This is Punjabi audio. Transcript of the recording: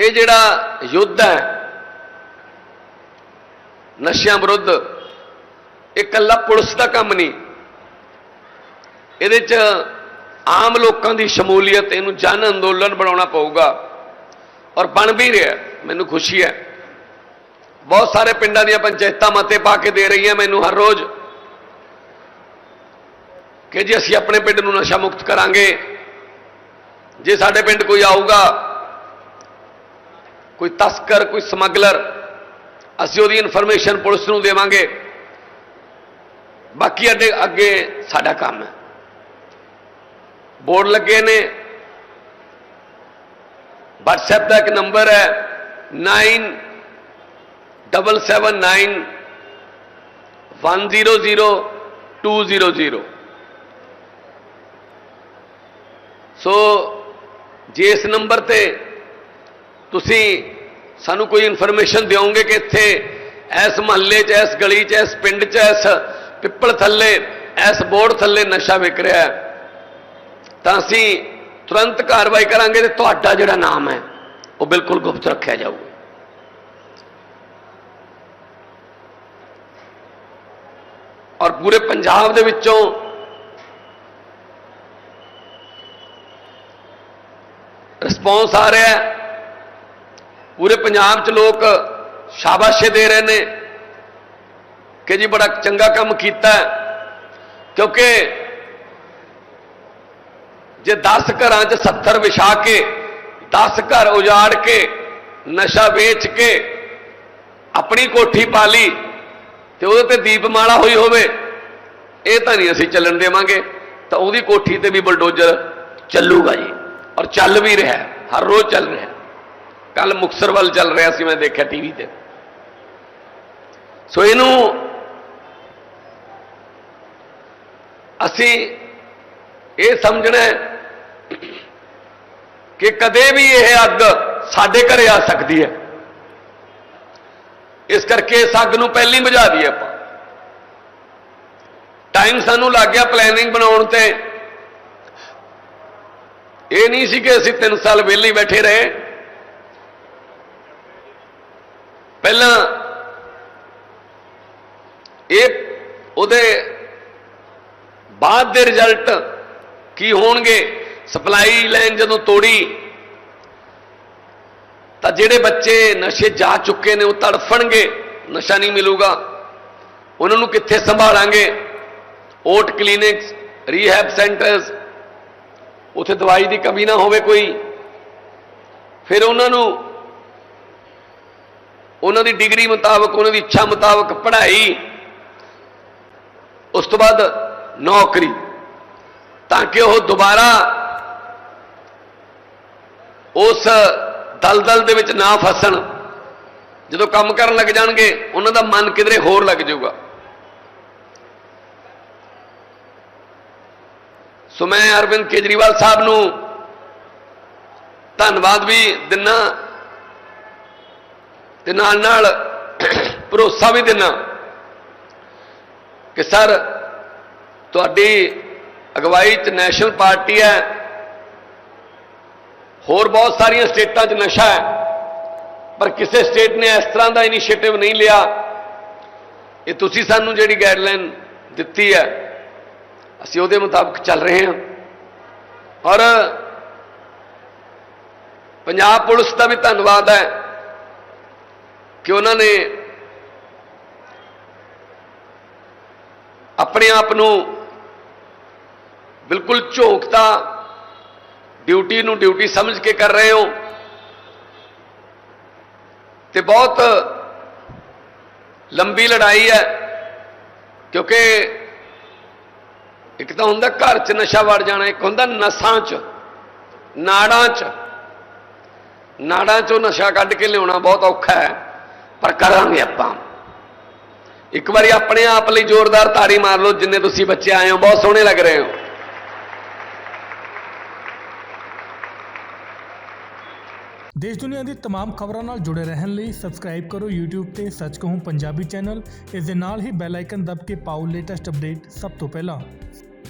ਇਹ ਜਿਹੜਾ ਯੁੱਧ ਹੈ, ਨਸ਼ਿਆਂ ਵਿਰੁੱਧ, ਇਹ ਇਕੱਲਾ ਪੁਲਿਸ ਦਾ ਕੰਮ ਨਹੀਂ। ਇਹਦੇ 'ਚ ਆਮ ਲੋਕਾਂ ਦੀ ਸ਼ਮੂਲੀਅਤ, ਇਹਨੂੰ ਜਨ ਅੰਦੋਲਨ ਬਣਾਉਣਾ ਪਊਗਾ। ਔਰ ਬਣ ਵੀ ਰਿਹਾ, ਮੈਨੂੰ ਖੁਸ਼ੀ ਹੈ। ਬਹੁਤ ਸਾਰੇ ਪਿੰਡਾਂ ਦੀਆਂ ਪੰਚਾਇਤਾਂ ਮਤੇ ਪਾ ਕੇ ਦੇ ਰਹੀਆਂ ਮੈਨੂੰ ਹਰ ਰੋਜ਼ ਕਿ ਜੇ ਅਸੀਂ ਆਪਣੇ ਪਿੰਡ ਨੂੰ ਨਸ਼ਾ ਮੁਕਤ ਕਰਾਂਗੇ, ਜੇ ਸਾਡੇ ਪਿੰਡ ਕੋਈ ਆਊਗਾ ਕੋਈ ਤਸਕਰ, ਕੋਈ ਸਮਗਲਰ, ਅਸੀਂ ਉਹਦੀ ਇਨਫੋਰਮੇਸ਼ਨ ਪੁਲਿਸ ਨੂੰ ਦੇਵਾਂਗੇ। ਬਾਕੀ ਅੱਗੇ ਅੱਗੇ ਸਾਡਾ ਕੰਮ ਹੈ। ਬੋਰਡ ਲੱਗੇ ਨੇ। WhatsApp ਦਾ ਇੱਕ ਨੰਬਰ ਹੈ 9779 100200 ਸੋ ਜੇ ਇਸ ਨੰਬਰ ਤੇ ਤੁਸੀਂ ਸਾਨੂੰ ਕੋਈ ਇਨਫੋਰਮੇਸ਼ਨ ਦਿਓਗੇ ਕਿ ਇੱਥੇ ਇਸ ਮਹੱਲੇ 'ਚ, ਇਸ ਗਲੀ 'ਚ, ਇਸ ਪਿੰਡ 'ਚ, ਇਸ ਪਿੱਪਲ ਥੱਲੇ, ਇਸ ਬੋਰਡ ਥੱਲੇ ਨਸ਼ਾ ਵਿਕ ਰਿਹਾ ਹੈ? ਤਾਂ ਅਸੀਂ ਤੁਰੰਤ ਕਾਰਵਾਈ ਕਰਾਂਗੇ ਤੇ ਤੁਹਾਡਾ ਜਿਹੜਾ ਨਾਮ ਹੈ, ਉਹ ਬਿਲਕੁਲ ਗੁਪਤ ਰੱਖਿਆ ਜਾਊਗਾ। ਔਰ ਪੂਰੇ ਪੰਜਾਬ ਦੇ ਵਿੱਚੋਂ ਰਿਸਪੌਂਸ ਆ ਰਿਹਾ ਹੈ। ਪੂਰੇ ਪੰਜਾਬ 'ਚ ਲੋਕ ਸ਼ਾਬਾਸ਼ੇ ਦੇ ਰਹੇ ਨੇ ਕਿ ਜੀ ਬੜਾ ਚੰਗਾ ਕੰਮ ਕੀਤਾ ਕਿਉਂਕਿ ਜੇ 10 ਘਰਾਂ 'ਚ 70 ਵਿਛਾ ਕੇ 10 ਘਰ ਉਜਾੜ ਕੇ, ਨਸ਼ਾ ਵੇਚ ਕੇ ਆਪਣੀ ਕੋਠੀ ਪਾ ਲਈ ਤੇ ਉਹਦੇ ਤੇ ਦੀਪਮਾਲਾ ਹੋਈ ਹੋਵੇ, ਇਹ ਤਾਂ ਨਹੀਂ ਅਸੀਂ ਚੱਲਣ ਦੇਵਾਂਗੇ, ਤਾਂ ਉਹਦੀ ਕੋਠੀ ਤੇ ਵੀ ਬਲਡੋਜ਼ਰ ਚੱਲੂਗਾ ਜੀ। ਔਰ ਚੱਲ ਵੀ ਰਿਹਾ ਹਰ ਰੋਜ਼ ਚੱਲ ਰਿਹਾ ਕੱਲ ਮੁਕਸਰ ਵੱਲ ਚੱਲ ਰਿਹਾ ਸੀ, ਮੈਂ ਦੇਖਿਆ ਟੀਵੀ ਤੇ। ਸੋ ਇਹਨੂੰ ਅਸੀਂ ਇਹ ਸਮਝਣਾ ਕਿ ਕਦੇ ਵੀ ਇਹ ਅੱਗ ਸਾਡੇ ਘਰੇ ਆ ਸਕਦੀ ਹੈ। ਇਸ ਕਰਕੇ ਇਸ ਅੱਗ ਨੂੰ ਪਹਿਲਾਂ ਬੁਝਾ ਦਈਏ ਆਪਾਂ। ਟਾਈਮ ਸਾਨੂੰ ਲੱਗ ਗਿਆ ਪਲੈਨਿੰਗ ਬਣਾਉਣ ਤੇ। ਇਹ ਨਹੀਂ ਸੀ ਕਿ ਅਸੀਂ 3 ਸਾਲ ਵਿਹਲੇ ਬੈਠੇ ਰਹੇ। ਪਹਿਲਾਂ ਇਹ ਉਹਦੇ ਬਾਅਦ ਦੇ ਰਿਜ਼ਲਟ ਕੀ ਹੋਣਗੇ? ਸਪਲਾਈ ਲਾਈਨ ਜਦੋਂ ਤੋੜੀ, ਤਾਂ ਜਿਹੜੇ ਬੱਚੇ ਨਸ਼ੇ ਜਾ ਚੁੱਕੇ ਨੇ ਉਹ ਤੜਫਣਗੇ, ਨਸ਼ਾ ਨਹੀਂ ਮਿਲੂਗਾ। ਉਹਨਾਂ ਨੂੰ ਕਿੱਥੇ ਸੰਭਾਲਾਂਗੇ? ਓਟ ਕਲੀਨਿਕਸ, ਰੀਹੈਬ ਸੈਂਟਰਸ, ਉਥੇ ਦਵਾਈ ਦੀ ਕਮੀ ਨਾ ਹੋਵੇ ਕੋਈ। ਫਿਰ ਉਹਨਾਂ ਨੂੰ ਉਹਨਾਂ ਦੀ ਡਿਗਰੀ ਮੁਤਾਬਕ, ਉਹਨਾਂ ਦੀ ਇੱਛਾ ਮੁਤਾਬਕ ਪੜ੍ਹਾਈ, ਉਸ ਤੋਂ ਬਾਅਦ ਨੌਕਰੀ। ਤਾਂ ਕਿ ਉਹ ਦੁਬਾਰਾ ਉਸ ਦਲਦਲ ਦੇ ਵਿੱਚ ਨਾ ਫਸਣ। ਜਦੋਂ ਕੰਮ ਕਰਨ ਲੱਗ ਜਾਣਗੇ, ਉਹਨਾਂ ਦਾ ਮਨ ਕਿਧਰੇ ਹੋਰ ਲੱਗ ਜਾਊਗਾ। ਸੋ ਮੈਂ ਅਰਵਿੰਦ ਕੇਜਰੀਵਾਲ ਸਾਹਿਬ ਨੂੰ ਧੰਨਵਾਦ ਵੀ ਦਿਨਾ। ਤੇ ਨਾਲ ਨਾਲ ਭਰੋਸਾ ਵੀ ਦਿਨਾ ਕਿ ਸਰ, ਤੁਹਾਡੀ ਅਗਵਾਈ 'ਚ ਨੈਸ਼ਨਲ ਪਾਰਟੀ ਹੈ। ਹੋਰ ਬਹੁਤ ਸਾਰੀਆਂ ਸਟੇਟਾਂ 'ਚ ਨਸ਼ਾ ਹੈ, ਪਰ ਕਿਸੇ ਸਟੇਟ ਨੇ ਇਸ ਤਰ੍ਹਾਂ ਦਾ ਇਨੀਸ਼ੀਏਟਿਵ ਨਹੀਂ ਲਿਆ। ਇਹ ਤੁਸੀਂ ਸਾਨੂੰ ਜਿਹੜੀ ਗਾਈਡਲਾਈਨ ਦਿੱਤੀ ਹੈ, ਅਸੀਂ ਉਹਦੇ ਮੁਤਾਬਕ ਚੱਲ ਰਹੇ ਹਾਂ। ਔਰ ਪੰਜਾਬ ਪੁਲਿਸ ਦਾ ਵੀ ਧੰਨਵਾਦ ਹੈ ਕਿ ਉਹਨਾਂ ਨੇ ਆਪਣੇ ਆਪ ਨੂੰ ਬਿਲਕੁਲ ਝੋਕਤਾ, ਡਿਊਟੀ ਨੂੰ ਡਿਊਟੀ ਸਮਝ ਕੇ ਕਰ ਰਹੇ ਹੋ। ਤੇ ਬਹੁਤ ਲੰਬੀ ਲੜਾਈ ਹੈ, ਕਿਉਂਕਿ ਇੱਕ ਤਾਂ ਹੁੰਦਾ ਘਰ 'ਚ ਨਸ਼ਾ ਵੜ ਜਾਣਾ, ਇੱਕ ਹੁੰਦਾ ਨਸਾਂ 'ਚ, ਨਾੜਾਂ 'ਚ। ਨਾੜਾਂ 'ਚੋਂ ਨਸ਼ਾ ਕੱਢ ਕੇ ਲਿਆਉਣਾ ਬਹੁਤ ਔਖਾ ਹੈ। ਪਰ ਕਰਾਂਗੇ ਆਪਾਂ ਇੱਕ ਵਾਰੀ ਆਪਣੇ ਆਪ ਲਈ ਜ਼ੋਰਦਾਰ ਤਾੜੀ ਮਾਰ ਲਓ ਜਿੰਨੇ ਤੁਸੀਂ ਬੱਚੇ ਆਏ ਹੋ ਬਹੁਤ ਸੋਹਣੇ ਲੱਗ ਰਹੇ ਹੋ ਦੇਸ਼ ਦੁਨੀਆ ਦੀ तमाम ਖਬਰਾਂ ਨਾਲ ਜੁੜੇ ਰਹਿਣ ਲਈ ਸਬਸਕ੍ਰਾਈਬ ਕਰੋ YouTube ਤੇ ਸੱਚ ਕਹੂੰ ਪੰਜਾਬੀ ਚੈਨਲ ਇਸ ਦੇ ਨਾਲ ਹੀ ਬੈਲ ਆਈਕਨ ਦਬ ਕੇ ਪਾਓ ਲੇਟੈਸਟ ਅਪਡੇਟ ਸਭ ਤੋਂ ਪਹਿਲਾਂ